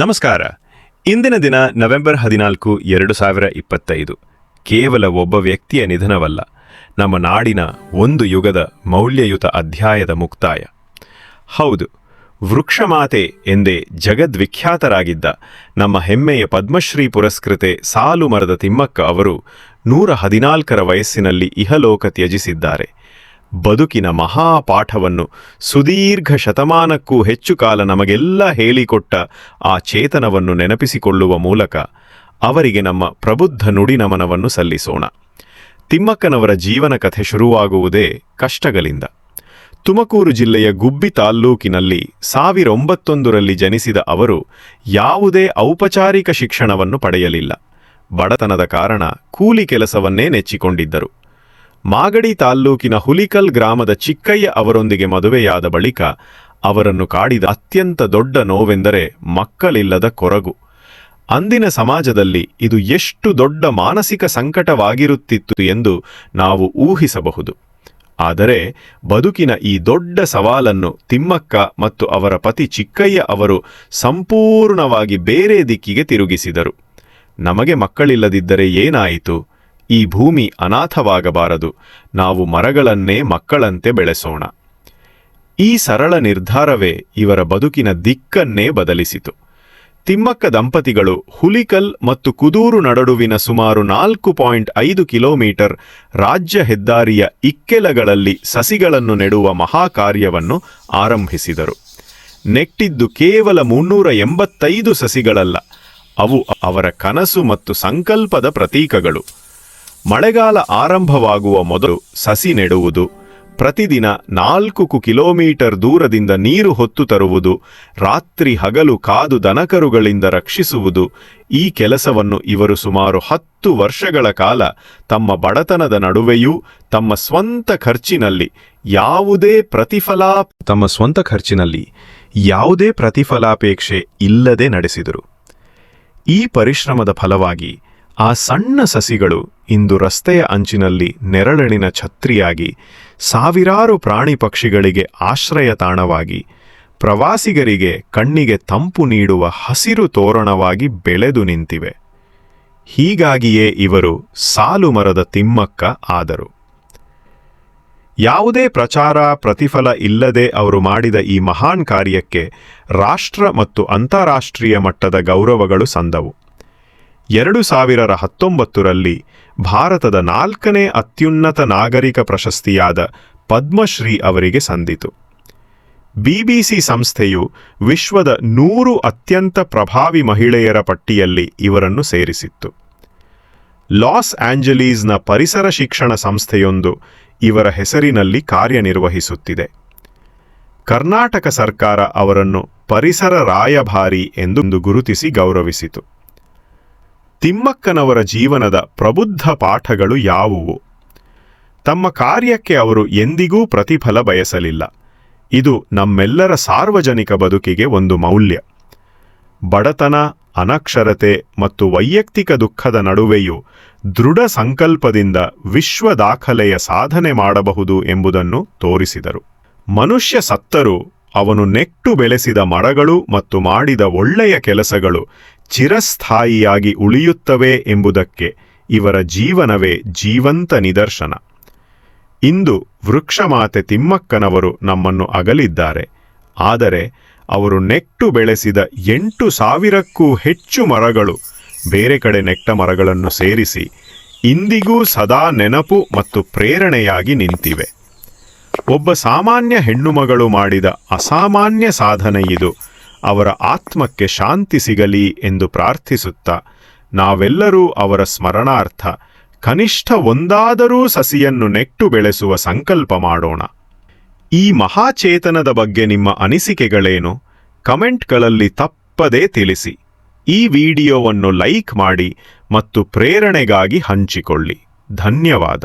ನಮಸ್ಕಾರ. ಇಂದಿನ ದಿನ ನವೆಂಬರ್ ಹದಿನಾಲ್ಕು, ಎರಡು ಸಾವಿರ ಇಪ್ಪತ್ತೈದು. ಕೇವಲ ಒಬ್ಬ ವ್ಯಕ್ತಿಯ ನಿಧನವಲ್ಲ, ನಮ್ಮ ನಾಡಿನ ಒಂದು ಯುಗದ ಮೌಲ್ಯಯುತ ಅಧ್ಯಾಯದ ಮುಕ್ತಾಯ. ಹೌದು, ವೃಕ್ಷಮಾತೆ ಎಂದೇ ಜಗದ್ವಿಖ್ಯಾತರಾಗಿದ್ದ ನಮ್ಮ ಹೆಮ್ಮೆಯ ಪದ್ಮಶ್ರೀ ಪುರಸ್ಕೃತೆ ಸಾಲು ಮರದ ತಿಮ್ಮಕ್ಕ ಅವರು ನೂರ ಹದಿನಾಲ್ಕರ ವಯಸ್ಸಿನಲ್ಲಿ ಇಹಲೋಕ ತ್ಯಜಿಸಿದ್ದಾರೆ. ಬದುಕಿನ ಮಹಾಪಾಠವನ್ನು ಸುದೀರ್ಘ ಶತಮಾನಕ್ಕೂ ಹೆಚ್ಚು ಕಾಲ ನಮಗೆಲ್ಲ ಹೇಳಿಕೊಟ್ಟ ಆ ಚೇತನವನ್ನು ನೆನಪಿಸಿಕೊಳ್ಳುವ ಮೂಲಕ ಅವರಿಗೆ ನಮ್ಮ ಪ್ರಬುದ್ಧ ನುಡಿ ನಮನವನ್ನು ಸಲ್ಲಿಸೋಣ. ತಿಮ್ಮಕ್ಕನವರ ಜೀವನ ಕಥೆ ಶುರುವಾಗುವುದೇ ಕಷ್ಟಗಳಿಂದ. ತುಮಕೂರು ಜಿಲ್ಲೆಯ ಗುಬ್ಬಿ ತಾಲ್ಲೂಕಿನಲ್ಲಿ ಸಾವಿರೊಂಬತ್ತೊಂದರಲ್ಲಿ ಜನಿಸಿದ ಅವರು ಯಾವುದೇ ಔಪಚಾರಿಕ ಶಿಕ್ಷಣವನ್ನು ಪಡೆಯಲಿಲ್ಲ. ಬಡತನದ ಕಾರಣ ಕೂಲಿ ಕೆಲಸವನ್ನೇ ನೆಚ್ಚಿಕೊಂಡಿದ್ದರು. ಮಾಗಡಿ ತಾಲ್ಲೂಕಿನ ಹುಲಿಕಲ್ ಗ್ರಾಮದ ಚಿಕ್ಕಯ್ಯ ಅವರೊಂದಿಗೆ ಮದುವೆಯಾದ ಬಳಿಕ ಅವರನ್ನು ಕಾಡಿದ ಅತ್ಯಂತ ದೊಡ್ಡ ನೋವೆಂದರೆ ಮಕ್ಕಳಿಲ್ಲದ ಕೊರಗು. ಅಂದಿನ ಸಮಾಜದಲ್ಲಿ ಇದು ಎಷ್ಟು ದೊಡ್ಡ ಮಾನಸಿಕ ಸಂಕಟವಾಗಿರುತ್ತಿತ್ತು ಎಂದು ನಾವು ಊಹಿಸಬಹುದು. ಆದರೆ ಬದುಕಿನ ಈ ದೊಡ್ಡ ಸವಾಲನ್ನು ತಿಮ್ಮಕ್ಕ ಮತ್ತು ಅವರ ಪತಿ ಚಿಕ್ಕಯ್ಯ ಅವರು ಸಂಪೂರ್ಣವಾಗಿ ಬೇರೆ ದಿಕ್ಕಿಗೆ ತಿರುಗಿಸಿದರು. ನಮಗೆ ಮಕ್ಕಳಿಲ್ಲದಿದ್ದರೆ ಏನಾಯಿತು? ಈ ಭೂಮಿ ಅನಾಥವಾಗಬಾರದು. ನಾವು ಮರಗಳನ್ನೇ ಮಕ್ಕಳಂತೆ ಬೆಳೆಸೋಣ. ಈ ಸರಳ ನಿರ್ಧಾರವೇ ಇವರ ಬದುಕಿನ ದಿಕ್ಕನ್ನೇ ಬದಲಿಸಿತು. ತಿಮ್ಮಕ್ಕ ದಂಪತಿಗಳು ಹುಲಿಕಲ್ ಮತ್ತು ಕುದೂರು ನಡುವಿನ ಸುಮಾರು ನಾಲ್ಕು ಪಾಯಿಂಟ್ ಐದು ಕಿಲೋಮೀಟರ್ ರಾಜ್ಯ ಹೆದ್ದಾರಿಯ ಇಕ್ಕೆಲಗಳಲ್ಲಿ ಸಸಿಗಳನ್ನು ನೆಡುವ ಮಹಾಕಾರ್ಯವನ್ನು ಆರಂಭಿಸಿದರು. ನೆಟ್ಟಿದ್ದು ಕೇವಲ ಮುನ್ನೂರ ಎಂಬತ್ತೈದು ಸಸಿಗಳಲ್ಲ. ಅವು ಅವರ ಕನಸು ಮತ್ತು ಸಂಕಲ್ಪದ ಪ್ರತೀಕಗಳು. ಮಳೆಗಾಲ ಆರಂಭವಾಗುವ ಮೊದಲು ಸಸಿ ನೆಡುವುದು, ಪ್ರತಿದಿನ ನಾಲ್ಕು ಕಿಲೋಮೀಟರ್ ದೂರದಿಂದ ನೀರು ಹೊತ್ತು ತರುವುದು, ರಾತ್ರಿ ಹಗಲು ಕಾದು ದನಕರುಗಳಿಂದ ರಕ್ಷಿಸುವುದು, ಈ ಕೆಲಸವನ್ನು ಇವರು ಸುಮಾರು ಹತ್ತು ವರ್ಷಗಳ ಕಾಲ ತಮ್ಮ ಬಡತನದ ನಡುವೆಯೂ ತಮ್ಮ ಸ್ವಂತ ಖರ್ಚಿನಲ್ಲಿ ಯಾವುದೇ ಪ್ರತಿಫಲಾ ತಮ್ಮ ಸ್ವಂತ ಖರ್ಚಿನಲ್ಲಿ ಯಾವುದೇ ಪ್ರತಿಫಲಾಪೇಕ್ಷೆ ಇಲ್ಲದೆ ನಡೆಸಿದರು. ಈ ಪರಿಶ್ರಮದ ಫಲವಾಗಿ ಆ ಸಣ್ಣ ಸಸಿಗಳು ಇಂದು ರಸ್ತೆಯ ಅಂಚಿನಲ್ಲಿ ನೆರಳಿನ ಛತ್ರಿಯಾಗಿ ಸಾವಿರಾರು ಪ್ರಾಣಿ ಪಕ್ಷಿಗಳಿಗೆ ಆಶ್ರಯ ತಾಣವಾಗಿ ಪ್ರವಾಸಿಗರಿಗೆ ಕಣ್ಣಿಗೆ ತಂಪು ನೀಡುವ ಹಸಿರು ತೋರಣವಾಗಿ ಬೆಳೆದು ನಿಂತಿವೆ. ಹೀಗಾಗಿಯೇ ಇವರು ಸಾಲು ಮರದ ತಿಮ್ಮಕ್ಕ ಆದರು. ಯಾವುದೇ ಪ್ರಚಾರ ಪ್ರತಿಫಲ ಇಲ್ಲದೆ ಅವರು ಮಾಡಿದ ಈ ಮಹಾನ್ ಕಾರ್ಯಕ್ಕೆ ರಾಷ್ಟ್ರ ಮತ್ತು ಅಂತಾರಾಷ್ಟ್ರೀಯ ಮಟ್ಟದ ಗೌರವಗಳು ಸಂದವು. ಎರಡು ಸಾವಿರದ ಹತ್ತೊಂಬತ್ತರಲ್ಲಿ ಭಾರತದ ನಾಲ್ಕನೇ ಅತ್ಯುನ್ನತ ನಾಗರಿಕ ಪ್ರಶಸ್ತಿಯಾದ ಪದ್ಮಶ್ರೀ ಅವರಿಗೆ ಸಂದಿತು. ಬಿಬಿಸಿ ಸಂಸ್ಥೆಯು ವಿಶ್ವದ ನೂರು ಅತ್ಯಂತ ಪ್ರಭಾವಿ ಮಹಿಳೆಯರ ಪಟ್ಟಿಯಲ್ಲಿ ಇವರನ್ನು ಸೇರಿಸಿತ್ತು. ಲಾಸ್ ಆಂಜಲೀಸ್ನ ಪರಿಸರ ಶಿಕ್ಷಣ ಸಂಸ್ಥೆಯೊಂದು ಇವರ ಹೆಸರಿನಲ್ಲಿ ಕಾರ್ಯನಿರ್ವಹಿಸುತ್ತಿದೆ. ಕರ್ನಾಟಕ ಸರ್ಕಾರ ಅವರನ್ನು ಪರಿಸರ ರಾಯಭಾರಿ ಎಂದು ಗುರುತಿಸಿ ಗೌರವಿಸಿತು. ತಿಮ್ಮಕ್ಕನವರ ಜೀವನದ ಪ್ರಬುದ್ಧ ಪಾಠಗಳು ಯಾವುವು? ತಮ್ಮ ಕಾರ್ಯಕ್ಕೆ ಅವರು ಎಂದಿಗೂ ಪ್ರತಿಫಲ ಬಯಸಲಿಲ್ಲ. ಇದು ನಮ್ಮೆಲ್ಲರ ಸಾರ್ವಜನಿಕ ಬದುಕಿಗೆ ಒಂದು ಮೌಲ್ಯ. ಬಡತನ, ಅನಕ್ಷರತೆ ಮತ್ತು ವೈಯಕ್ತಿಕ ದುಃಖದ ನಡುವೆಯೂ ದೃಢ ಸಂಕಲ್ಪದಿಂದ ವಿಶ್ವ ದಾಖಲೆಯ ಸಾಧನೆ ಮಾಡಬಹುದು ಎಂಬುದನ್ನು ತೋರಿಸಿದರು. ಮನುಷ್ಯ ಸತ್ತರೂ ಅವನು ನೆಟ್ಟು ಬೆಳೆಸಿದ ಮರಗಳು ಮತ್ತು ಮಾಡಿದ ಒಳ್ಳೆಯ ಕೆಲಸಗಳು ಚಿರಸ್ಥಾಯಿಯಾಗಿ ಉಳಿಯುತ್ತವೆ ಎಂಬುದಕ್ಕೆ ಇವರ ಜೀವನವೇ ಜೀವಂತ ನಿದರ್ಶನ. ಇಂದು ವೃಕ್ಷಮಾತೆ ತಿಮ್ಮಕ್ಕನವರು ನಮ್ಮನ್ನು ಅಗಲಿದ್ದಾರೆ. ಆದರೆ ಅವರು ನೆಟ್ಟು ಬೆಳೆಸಿದ ಎಂಟು ಸಾವಿರಕ್ಕೂ ಹೆಚ್ಚು ಮರಗಳು, ಬೇರೆ ಕಡೆ ನೆಟ್ಟ ಮರಗಳನ್ನು ಸೇರಿಸಿ ಇಂದಿಗೂ ಸದಾ ನೆನಪು ಮತ್ತು ಪ್ರೇರಣೆಯಾಗಿ ನಿಂತಿವೆ. ಒಬ್ಬ ಸಾಮಾನ್ಯ ಹೆಣ್ಣುಮಗಳು ಮಾಡಿದ ಅಸಾಮಾನ್ಯ ಸಾಧನೆ ಇದು. ಅವರ ಆತ್ಮಕ್ಕೆ ಶಾಂತಿ ಸಿಗಲಿ ಎಂದು ಪ್ರಾರ್ಥಿಸುತ್ತಾ, ನಾವೆಲ್ಲರೂ ಅವರ ಸ್ಮರಣಾರ್ಥ ಕನಿಷ್ಠ ಒಂದಾದರೂ ಸಸಿಯನ್ನು ನೆಟ್ಟು ಬೆಳೆಸುವ ಸಂಕಲ್ಪ ಮಾಡೋಣ. ಈ ಮಹಾಚೇತನದ ಬಗ್ಗೆ ನಿಮ್ಮ ಅನಿಸಿಕೆಗಳೇನು? ಕಮೆಂಟ್ಗಳಲ್ಲಿ ತಪ್ಪದೇ ತಿಳಿಸಿ. ಈ ವಿಡಿಯೋವನ್ನು ಲೈಕ್ ಮಾಡಿ ಮತ್ತು ಪ್ರೇರಣೆಗಾಗಿ ಹಂಚಿಕೊಳ್ಳಿ. ಧನ್ಯವಾದ.